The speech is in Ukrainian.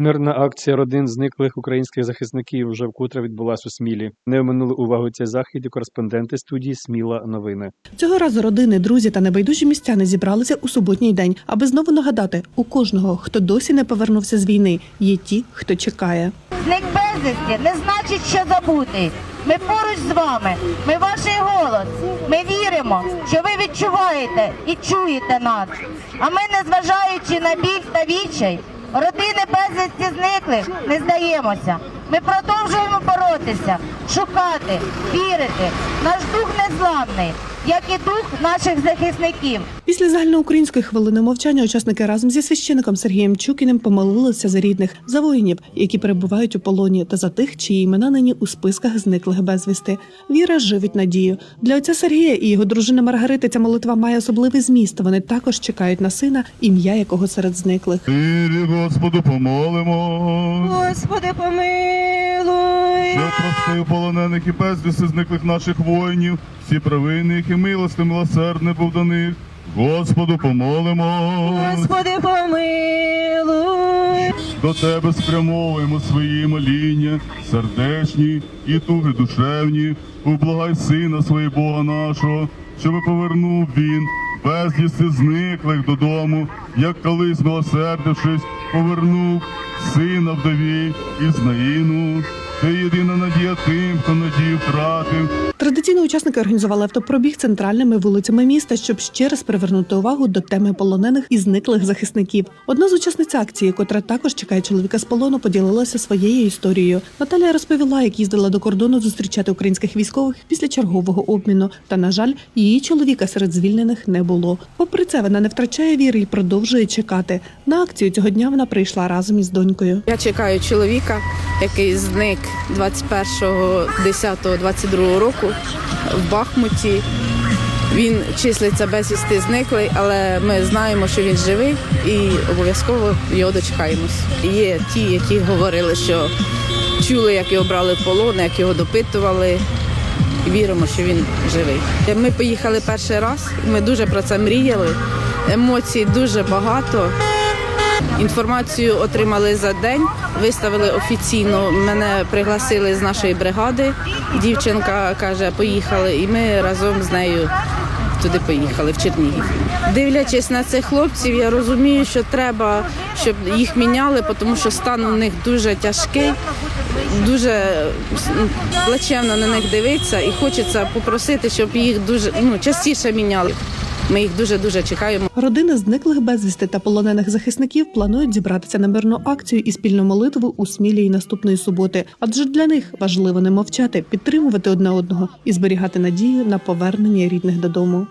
Мирна акція родин зниклих українських захисників вже вкотре відбулась у Смілі. Не оминули увагу цей захід і кореспонденти студії Сміла новини. Цього разу родини, друзі та небайдужі містяни зібралися у суботній день, аби знову нагадати у кожного, хто досі не повернувся з війни, є ті, хто чекає. Зник безвісті не значить, що забутий. Ми поруч з вами. Ми ваш голос. Ми віримо, що ви відчуваєте і чуєте нас. А ми, незважаючи на біль та відчай, родини безвісті зникли, не здаємося. Ми продовжуємо боротися, шукати, вірити. Наш дух незламний, як і дух наших захисників. Після загальноукраїнської хвилини мовчання учасники разом зі священником Сергієм Чукіним помолилися за рідних, за воїнів, які перебувають у полоні, та за тих, чиї імена нині у списках зниклих безвісти. Віра живить надію. Для отця Сергія і його дружини Маргарити ця молитва має особливий зміст. Вони також чекають на сина, ім'я якого серед зниклих. Господу, помолимо. Господи, помилуй. Що прости полонених і безвісти зниклих наших воїнів, всі провини, їх і милости милосердне був до них. Господу помолимо. Господи, помилуй. До тебе спрямовуємо свої моління, сердечні і туги душевні. Ублагай сина своє Бога нашого, щоб повернув він безвісти зниклих додому, як колись милосердившись, повернув сина вдові і знаїну. Ти єдина надія тим, хто надію втратив. Традиційно учасники організували автопробіг центральними вулицями міста, щоб ще раз привернути увагу до теми полонених і зниклих захисників. Одна з учасниць акції, котра також чекає чоловіка з полону, поділилася своєю історією. Наталія розповіла, як їздила до кордону зустрічати українських військових після чергового обміну. Та на жаль, її чоловіка серед звільнених не було. Попри це, вона не втрачає віри і продовжує чекати. На акцію цього дня вона прийшла разом із донькою. Я чекаю чоловіка, який зник 21.10.22 року в Бахмуті. Він числиться безвісти зниклий, але ми знаємо, що він живий і обов'язково його дочекаємось. Є ті, які говорили, що чули, як його брали в полон, як його допитували. Віримо, що він живий. Ми поїхали перший раз. Ми дуже про це мріяли. Емоцій дуже багато. Інформацію отримали за день, виставили офіційно. Мене пригласили з нашої бригади. Дівчинка каже, поїхали, і ми разом з нею туди поїхали, в Чернігів. Дивлячись на цих хлопців, я розумію, що треба, щоб їх міняли, тому що стан у них дуже тяжкий, дуже плачевно на них дивитися, і хочеться попросити, щоб їх дуже ну, частіше міняли. Ми їх дуже дуже чекаємо. Родини зниклих безвісти та полонених захисників планують зібратися на мирну акцію і спільну молитву у Смілі наступної суботи. Адже для них важливо не мовчати, підтримувати одне одного і зберігати надію на повернення рідних додому.